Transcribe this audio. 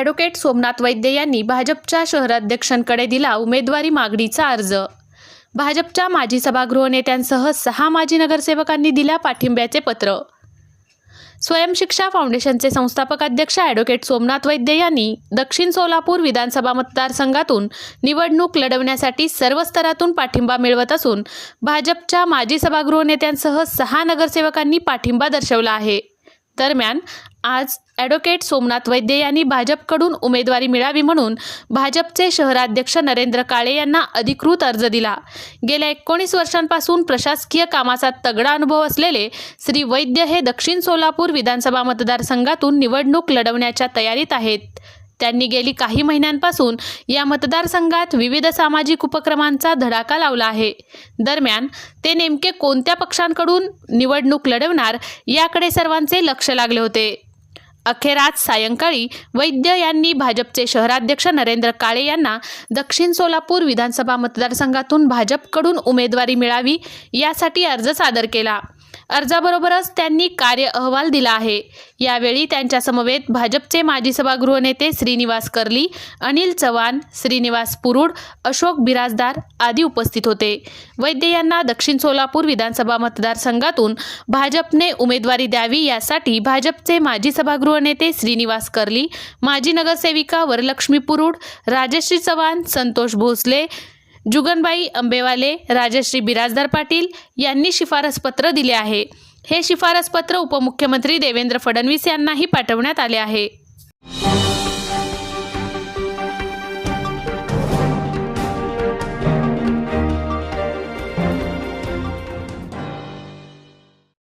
Advocate Somnath वैद्य यांनी भाजपच्या शहराध्यक्षांकडे दिला उमेदवारी मागणीचा अर्ज. भाजपच्या माजी सभागृह नेत्यांसह सहा माजी नगरसेवकांनी दिल्या पाठिंब्याचे पत्र. स्वयंशिक्षा फाउंडेशनचे संस्थापक अध्यक्ष ॲडव्होकेट सोमनाथ वैद्य यांनी दक्षिण सोलापूर विधानसभा मतदारसंघातून निवडणूक लढवण्यासाठी सर्व स्तरातून पाठिंबा मिळवत असून भाजपच्या माजी सभागृह नेत्यांसह सहा नगरसेवकांनी पाठिंबा दर्शवला आहे. दरम्यान आज ॲडव्होकेट सोमनाथ वैद्य यांनी भाजपकडून उमेदवारी मिळावी म्हणून भाजपचे शहराध्यक्ष नरेंद्र काळे यांना अधिकृत अर्ज दिला. गेल्या एकोणीस वर्षांपासून प्रशासकीय कामाचा तगडा अनुभव असलेले श्री वैद्य हे दक्षिण सोलापूर विधानसभा मतदारसंघातून निवडणूक लढवण्याच्या तयारीत आहेत. त्यांनी गेली काही महिन्यांपासून या मतदारसंघात विविध सामाजिक उपक्रमांचा धडाका लावला आहे. दरम्यान ते नेमके कोणत्या पक्षांकडून निवडणूक लढवणार याकडे सर्वांचे लक्ष लागले होते. अखेर आज सायंकाळी वैद्य यांनी भाजपचे शहराध्यक्ष नरेंद्र काळे यांना दक्षिण सोलापूर विधानसभा मतदारसंघातून भाजपकडून उमेदवारी मिळावी यासाठी अर्ज सादर केला. अर्जाबरोबरच त्यांनी कार्य अहवाल दिला आहे. यावेळी त्यांच्यासमवेत भाजपचे माजी सभागृह नेते श्रीनिवास कर्ली अनिल चव्हाण श्रीनिवास पुरुड अशोक बिराजदार आदी उपस्थित होते. वैद्य यांना दक्षिण सोलापूर विधानसभा मतदारसंघातून भाजपने उमेदवारी द्यावी यासाठी भाजपचे माजी सभागृह नेते श्रीनिवास कर्ली माजी नगरसेविका वरलक्ष्मी पुरुड राजश्री चव्हाण संतोष भोसले जुगनबाई अंबेवाले राजश्री बिराजदार पाटील यांनी शिफारस पत्र दिले आहे. हे शिफारस पत्र उपमुख्यमंत्री देवेंद्र फडणवीस यांनाही पाठवण्यात आले आहे.